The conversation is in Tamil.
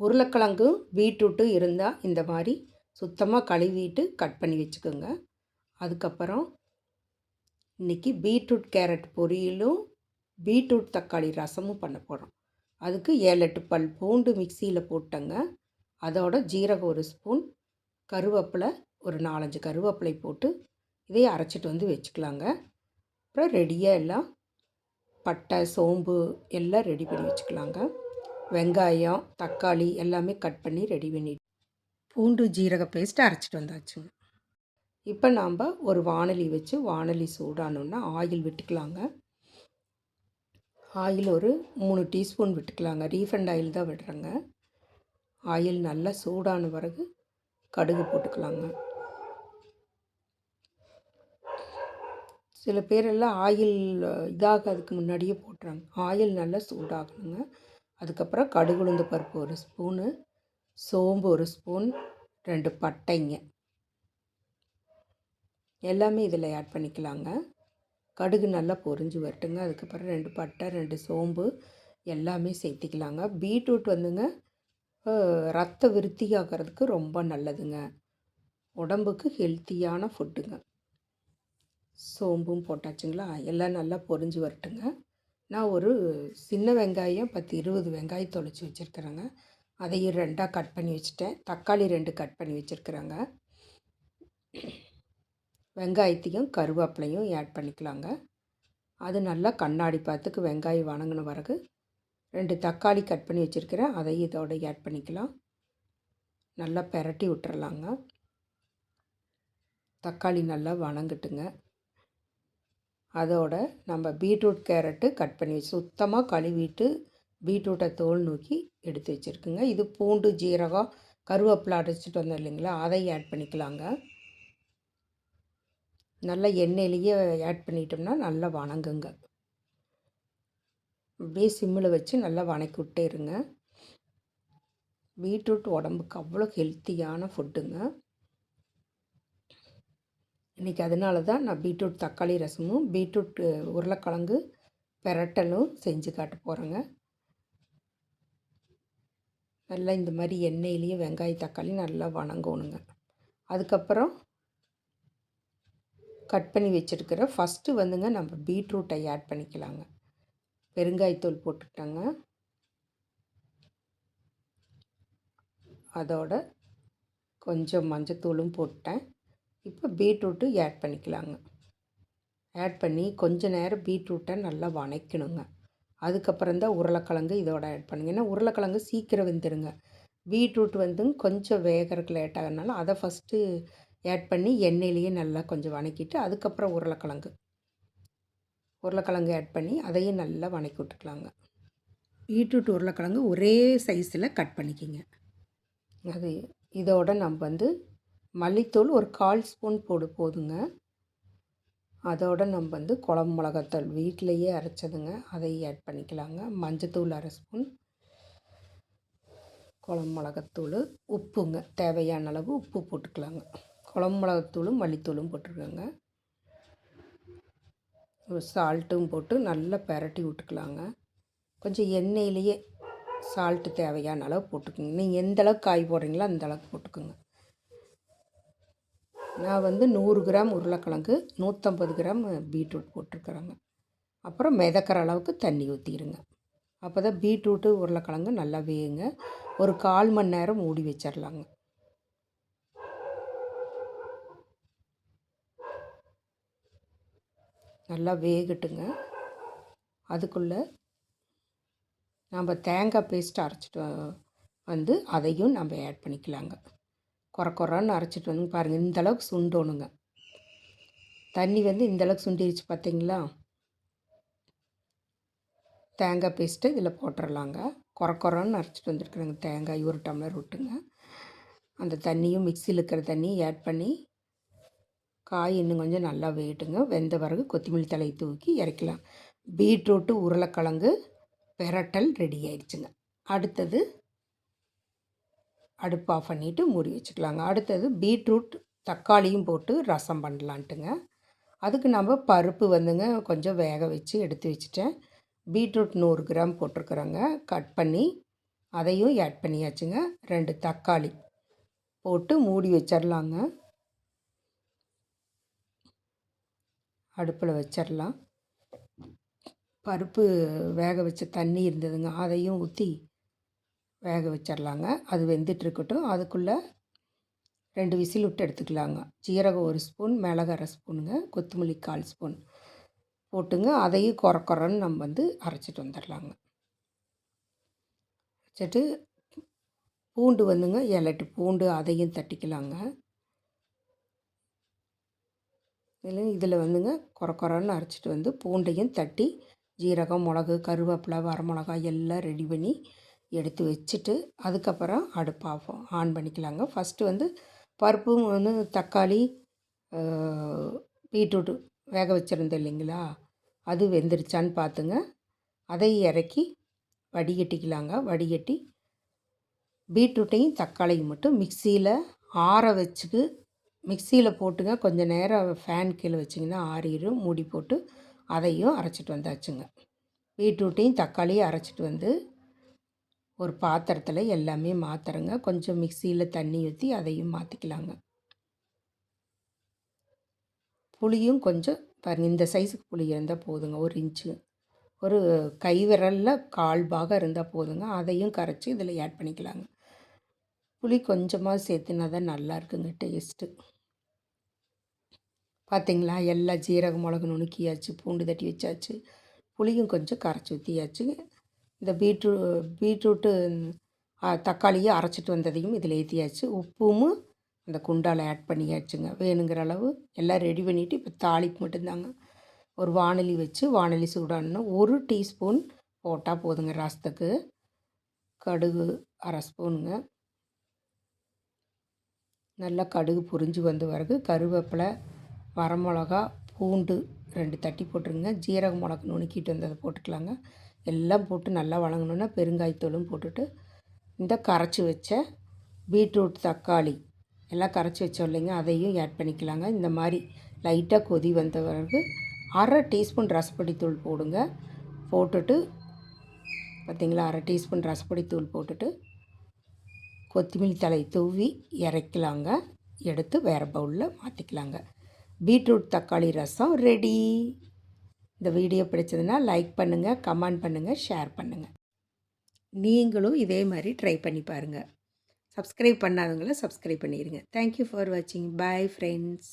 உருளைக்கிழங்கும் பீட்ரூட்டும் இருந்தால் இந்த மாதிரி சுத்தமாக கழுவிட்டு கட் பண்ணி வச்சுக்கோங்க. அதுக்கப்புறம் இன்றைக்கி பீட்ரூட் கேரட் பொரியலும் பீட்ரூட் தக்காளி ரசமும் பண்ண போகிறோம் அதுக்கு ஏழு எட்டு பல் பூண்டு மிக்சியில் போட்டங்க. அதோட ஜீரகம் ஒரு ஸ்பூன் கருவேப்பிலை ஒரு நாலஞ்சு கருவேப்பிலை போட்டு இதை அரைச்சிட்டு வந்து வச்சுக்கலாங்க. அப்புறம் ரெடியாக எல்லாம் பட்டை சோம்பு எல்லாம் ரெடி பண்ணி வச்சுக்கலாங்க. வெங்காயம் தக்காளி எல்லாமே கட் பண்ணி ரெடி பண்ணிட்டு பூண்டு ஜீரக பேஸ்ட் அரைச்சிட்டு வந்தாச்சுங்க. இப்போ நாம் ஒரு வானலி வச்சு வானலி சூடானோன்னா ஆயில் விட்டுக்கலாங்க. ஆயில் ஒரு மூணு டீஸ்பூன் விட்டுக்கலாங்க. ரீஃபண்ட் ஆயில் தான் விடுறேங்க. ஆயில் நல்லா சூடான பிறகு கடுகு போட்டுக்கலாங்க. சில பேரெல்லாம் ஆயில் இதாகிறதுக்கு முன்னாடியே போட்டுறாங்க. ஆயில் நல்லா சூடாகணுங்க. அதுக்கப்புறம் கடுகுளுந்து பருப்பு ஒரு ஸ்பூனு சோம்பு ஒரு ஸ்பூன் ரெண்டு பட்டைங்க. எல்லாமே இதில் ஆட் பண்ணிக்கலாங்க. கடுகு நல்லா பொரிஞ்சு வரட்டுங்க. அதுக்கப்புறம் ரெண்டு பட்டை ரெண்டு சோம்பு எல்லாமே சேர்த்திக்கலாங்க. பீட்ரூட் வந்துங்க ரத்த விருத்தியாகிறதுக்கு ரொம்ப நல்லதுங்க. உடம்புக்கு ஹெல்த்தியான ஃபுட்டுங்க. சோம்பும் போட்டாச்சுங்களா? எல்லாம் நல்லா பொரிஞ்சு வரட்டுங்க. நான் ஒரு சின்ன வெங்காயம் பத்து இருபது வெங்காயம் தொலைச்சி வச்சுருக்குறேங்க. அதையும் ரெண்டாக கட் பண்ணி வச்சுட்டேன். தக்காளி ரெண்டு கட் பண்ணி வச்சுருக்குறேங்க. வெங்காயத்தையும் கருவேப்பிலையும் ஆட் பண்ணிக்கலாங்க. அது நல்லா கண்ணாடி பார்த்துக்கு வெங்காயம் வணங்கின பிறகு ரெண்டு தக்காளி கட் பண்ணி வச்சுருக்கிறேன். அதையும் இதோட ஆட் பண்ணிக்கலாம். நல்லா பெரட்டி விட்டுறலாங்க. தக்காளி நல்லா வணங்கட்டுங்க. அதோட நம்ம பீட்ரூட் கேரட்டு கட் பண்ணி வச்சு சுத்தமாக கழுவிட்டு பீட்ரூட்டை தோல் நோக்கி எடுத்து வச்சுருக்குங்க. இது பூண்டு ஜீரகம் கருவேப்பிலை அடைச்சிட்டு வந்தோம் இல்லைங்களா? அதை ஆட் பண்ணிக்கலாங்க. நல்லா எண்ணெயிலேயே ஆட் பண்ணிட்டோம்னா நல்லா வணங்குங்க. அப்படியே சிம்மில் வச்சு நல்லா வணக்கி விட்டே இருங்க. பீட்ரூட் உடம்புக்கு அவ்வளோ ஹெல்த்தியான ஃபுட்டுங்க. இன்றைக்கி அதனால தான் நான் பீட்ரூட் தக்காளி ரசமும் பீட்ரூட் உருளைக்கிழங்கு பெரட்டலும் செஞ்சு காட்ட போகிறேங்க நல்லா இந்த மாதிரி எண்ணெயிலையும் வெங்காய தக்காளி நல்லா வணங்கணுங்க. அதுக்கப்புறம் கட் பண்ணி வச்சுருக்கிற ஃபஸ்ட்டு வந்துங்க நம்ம பீட்ரூட்டை ஆட் பண்ணிக்கலாங்க. பெருங்காயத்தூள் போட்டுக்கிட்டாங்க. அதோட கொஞ்சம் மஞ்சத்தூளும் போட்டேன். இப்போ பீட்ரூட்டு ஆட் பண்ணிக்கலாங்க. ஆட் பண்ணி கொஞ்ச நேரம் பீட்ரூட்டை நல்லா வணக்கணுங்க. அதுக்கப்புறம் தான் உருளைக்கிழங்கு இதோட ஆட் பண்ணுங்க. ஏன்னா உருளைக்கிழங்கு சீக்கிரம் வெந்துடுங்க பீட்ரூட் வந்து கொஞ்சம் வேகிறதுக்கு லேட் ஆகிறதுனால அதை ஃபஸ்ட்டு ஆட் பண்ணி எண்ணெயிலேயே நல்லா கொஞ்சம் வணக்கிட்டு அதுக்கப்புறம் உருளைக்கிழங்கு. உருளைக்கிழங்கு ஆட் பண்ணி அதையும் நல்லா வணக்கி விட்டுக்கலாங்க. பீட்ரூட் உருளைக்கிழங்கு ஒரே சைஸில் கட் பண்ணிக்கிங்க. அது இதோட நம்ம வந்து மல்லித்தூள் ஒரு கால் ஸ்பூன் போடு போதுங்க. அதோட நம்ம வந்து குழம்பு மிளகாத்தூள் வீட்டிலையே அரைச்சதுங்க. அதை ஆட் பண்ணிக்கலாங்க. மஞ்சத்தூள் அரை ஸ்பூன். குழம்பு மிளகாத்தூள் உப்புங்க. தேவையான அளவு உப்பு போட்டுக்கலாங்க. குழம்பு மிளகாத்தூளும் மல்லித்தூளும் போட்டுருக்கோங்க சால்ட்டும் போட்டு நல்லா பெரட்டி விட்டுக்கலாங்க. கொஞ்சம் எண்ணெயிலேயே சால்ட்டு தேவையான அளவு போட்டுக்கோங்க. நீங்கள் எந்த அளவுக்கு காய் போடுறீங்களோ அந்த அளவுக்கு போட்டுக்கோங்க. நான் வந்து நூறு கிராம் உருளைக்கிழங்கு நூற்றம்பது கிராம் பீட்ரூட் போட்டிருக்குறேங்க. அப்புறம் மிதக்கிற அளவுக்கு தண்ணி ஊற்றிடுங்க அப்போ தான் பீட்ரூட்டு உருளைக்கிழங்கு நல்லா வேகுங்க. ஒரு கால் மணி நேரம் மூடி வச்சிடலாங்க நல்லா வேகட்டுங்க. அதுக்குள்ளே நம்ம தேங்காய் பேஸ்ட் அரைச்சிட்டு வந்து அதையும் நம்ம ஆட் பண்ணிக்கலாங்க. குறை குறைன்னு அரைச்சிட்டு வந்து பாருங்கள் இந்தளவுக்கு சுண்டோணுங்க. தண்ணி வந்து இந்தளவுக்கு சுண்டிடுச்சு பார்த்தீங்களா தேங்காய் பேஸ்ட்டு இதில் போட்டுடலாங்க குறை குறைன்னு அரைச்சிட்டு வந்துருக்குறேங்க. தேங்காய் ஒரு டம்ளர் விட்டுங்க. அந்த தண்ணியும் மிக்சியில் இருக்கிற தண்ணியும் ஆட் பண்ணி காய் இன்னும் கொஞ்சம் நல்லா வேட்டுங்க வெந்த பிறகு கொத்தமல்லி தலையை தூக்கி இறக்கலாம். பீட்ரூட்டு உருளைக்கிழங்கு பெரட்டல் ரெடி ஆயிடுச்சுங்க. அடுத்தது அடுப்பு ஆஃப் பண்ணிவிட்டு மூடி வச்சுக்கலாங்க. அடுத்தது பீட்ரூட் தக்காளியும் போட்டு ரசம் பண்ணலான்ட்டுங்க. அதுக்கு நம்ம பருப்பு வந்துங்க கொஞ்சம் வேக வச்சு எடுத்து வச்சுட்டேன். பீட்ரூட் நூறு கிராம் போட்டிருக்குறோங்க. கட் பண்ணி அதையும் ஆட் பண்ணியாச்சுங்க. ரெண்டு தக்காளி போட்டு மூடி வச்சிடலாங்க அடுப்பில் வச்சிடலாம் பருப்பு வேக வச்ச தண்ணி இருந்ததுங்க. அதையும் ஊற்றி வேக வச்சிடலாங்க அது வெந்துட்டுருக்கட்டும். அதுக்குள்ளே ரெண்டு விசில் விட்டு எடுத்துக்கலாங்க. ஜீரகம் ஒரு ஸ்பூன் மிளகு அரை ஸ்பூனுங்க. கொத்தமல்லி கால் ஸ்பூன் போட்டுங்க. அதையும் குறை குறைன்னு நம்ம வந்து அரைச்சிட்டு வந்துடலாங்க வச்சுட்டு பூண்டு வந்துங்க. ஏழெட்டு பூண்டு அதையும் தட்டிக்கலாங்க. இதில் இதில் வந்துங்க குறை குறைன்னு அரைச்சிட்டு வந்து பூண்டையும் தட்டி ஜீரகம் மிளகு கருவேப்பிலை வரமிளகாய் எல்லாம் ரெடி பண்ணி எடுத்து வச்சுட்டு அதுக்கப்புறம் அடுப்பு ஆஃப் ஆன் பண்ணிக்கலாங்க. ஃபஸ்ட்டு வந்து பருப்பும் வந்து தக்காளி பீட்ரூட்டு வேக வச்சுருந்தோம் இல்லைங்களா? அது வெந்துருச்சான்னு பார்த்துங்க. அதை இறக்கி வடிகட்டிக்கலாங்க. வடிகட்டி பீட்ரூட்டையும் தக்காளியும் மட்டும் மிக்சியில் ஆற வச்சுக்கு மிக்சியில் போட்டுங்க. கொஞ்சம் நேரம் ஃபேன் கீழே வச்சிங்கன்னா ஆறிடும். மூடி போட்டு அதையும் அரைச்சிட்டு வந்தாச்சுங்க. பீட்ரூட்டையும் தக்காளியும் அரைச்சிட்டு வந்து ஒரு பாத்திரத்தில் எல்லாமே மாற்றுறங்க கொஞ்சம் மிக்சியில் தண்ணி ஊற்றி அதையும் மாற்றிக்கலாங்க புளியும் கொஞ்சம் பாருங்கள் இந்த சைஸுக்கு புளி இருந்தால் போதுங்க ஒரு இன்ச்சு. ஒரு கை விரலில் கால் பாகம் இருந்தால் போதுங்க அதையும் கரைச்சி இதில் ஆட் பண்ணிக்கலாங்க. புளி கொஞ்சமாக சேர்த்துனா தான் நல்லா இருக்குங்க டேஸ்ட்டு பார்த்திங்களா எல்லா ஜீரகம் மிளகு நுணுக்கியாச்சு பூண்டு தட்டி வச்சாச்சு. புளியும் கொஞ்சம் கரைச்சி ஊற்றியாச்சு இந்த பீட்ரூ பீட்ரூட்டு தக்காளியும் அரைச்சிட்டு வந்ததையும் இதில் ஏற்றியாச்சு உப்பும் அந்த குண்டால் ஆட் பண்ணியாச்சுங்க. வேணுங்கிற அளவு எல்லாம் ரெடி பண்ணிவிட்டு இப்போ தாளிப்பு மட்டும்தாங்க. ஒரு வானொலி வச்சு வானொலி சூடானணும் ஒரு டீஸ்பூன் போட்டால் போதுங்க ரசத்துக்கு. கடுகு அரை ஸ்பூனுங்க. நல்லா கடுகு புரிஞ்சு வந்த பிறகு கருவேப்பிலை வரமிளகா பூண்டு ரெண்டு தட்டி போட்டுருங்க. ஜீரக மிளகு நுணுக்கிட்டு வந்ததை போட்டுக்கலாங்க. எல்லாம் போட்டு நல்லா வழங்கணுன்னா பெருங்காயத்தூளும் போட்டுட்டு இந்த கரைச்சி வச்ச பீட்ரூட் தக்காளி எல்லாம் கரைச்சி வச்சோம் இல்லைங்க. அதையும் ஆட் பண்ணிக்கலாங்க. இந்த மாதிரி லைட்டாக கொதி வந்த பிறகு அரை டீஸ்பூன் ரசப்பொடி தூள் போடுங்க. போட்டுட்டு பார்த்திங்களா அரை டீஸ்பூன் ரசப்பொடி தூள் போட்டுட்டு கொத்தமல்லி தலை தூவி இறக்கலாங்க. எடுத்து வேறு பவுலில் மாற்றிக்கலாங்க பீட்ரூட் தக்காளி ரசம் ரெடி இந்த வீடியோ பிடிச்சதுன்னா லைக் பண்ணுங்கள் கமெண்ட் பண்ணுங்கள் ஷேர் பண்ணுங்கள் நீங்களும் இதே மாதிரி ட்ரை பண்ணி பாருங்கள் சப்ஸ்கிரைப் பண்ணாதவங்கள சப்ஸ்கிரைப் பண்ணிடுங்க தேங்க்யூ ஃபார் வாட்சிங் பாய் ஃப்ரெண்ட்ஸ்